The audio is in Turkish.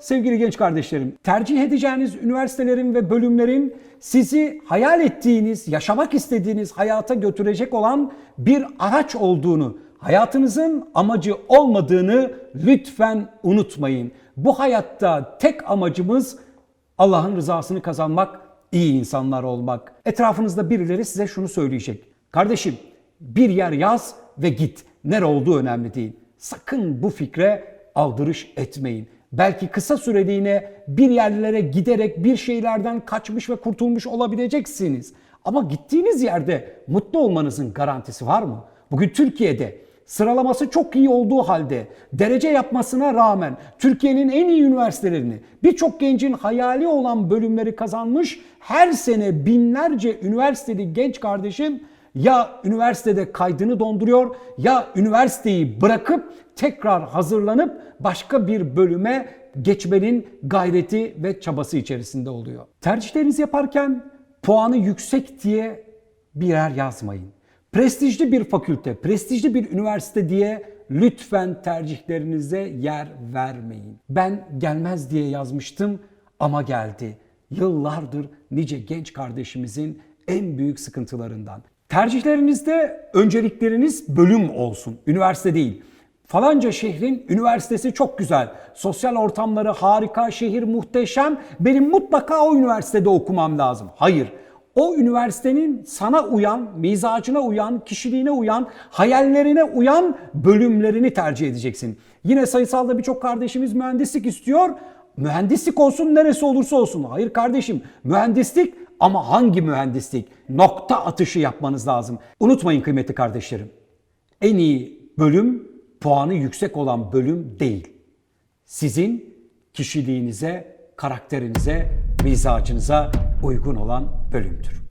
Sevgili genç kardeşlerim, tercih edeceğiniz üniversitelerin ve bölümlerin sizi hayal ettiğiniz, yaşamak istediğiniz hayata götürecek olan bir araç olduğunu, hayatınızın amacı olmadığını lütfen unutmayın. Bu hayatta tek amacımız Allah'ın rızasını kazanmak, iyi insanlar olmak. Etrafınızda birileri size şunu söyleyecek. Kardeşim bir yer yaz ve git. Nere olduğu önemli değil. Sakın bu fikre aldırış etmeyin. Belki kısa süreliğine bir yerlere giderek bir şeylerden kaçmış ve kurtulmuş olabileceksiniz. Ama gittiğiniz yerde mutlu olmanızın garantisi var mı? Bugün Türkiye'de sıralaması çok iyi olduğu halde derece yapmasına rağmen Türkiye'nin en iyi üniversitelerini birçok gencin hayali olan bölümleri kazanmış her sene binlerce üniversiteli genç kardeşim ya üniversitede kaydını donduruyor ya üniversiteyi bırakıp tekrar hazırlanıp başka bir bölüme geçmenin gayreti ve çabası içerisinde oluyor. Tercihlerinizi yaparken puanı yüksek diye bir yer yazmayın. Prestijli bir fakülte, prestijli bir üniversite diye lütfen tercihlerinize yer vermeyin. Ben gelmez diye yazmıştım ama geldi. Yıllardır nice genç kardeşimizin en büyük sıkıntılarından. Tercihlerinizde öncelikleriniz bölüm olsun, üniversite değil. Falanca şehrin üniversitesi çok güzel. Sosyal ortamları harika, şehir muhteşem. Benim mutlaka o üniversitede okumam lazım. Hayır. O üniversitenin sana uyan, mizacına uyan, kişiliğine uyan, hayallerine uyan bölümlerini tercih edeceksin. Yine sayısalda birçok kardeşimiz mühendislik istiyor. Mühendislik olsun neresi olursa olsun. Hayır kardeşim mühendislik ama hangi mühendislik? Nokta atışı yapmanız lazım. Unutmayın kıymetli kardeşlerim. En iyi bölüm puanı yüksek olan bölüm değil. Sizin kişiliğinize, karakterinize, mizacınıza uygun olan bölümdür.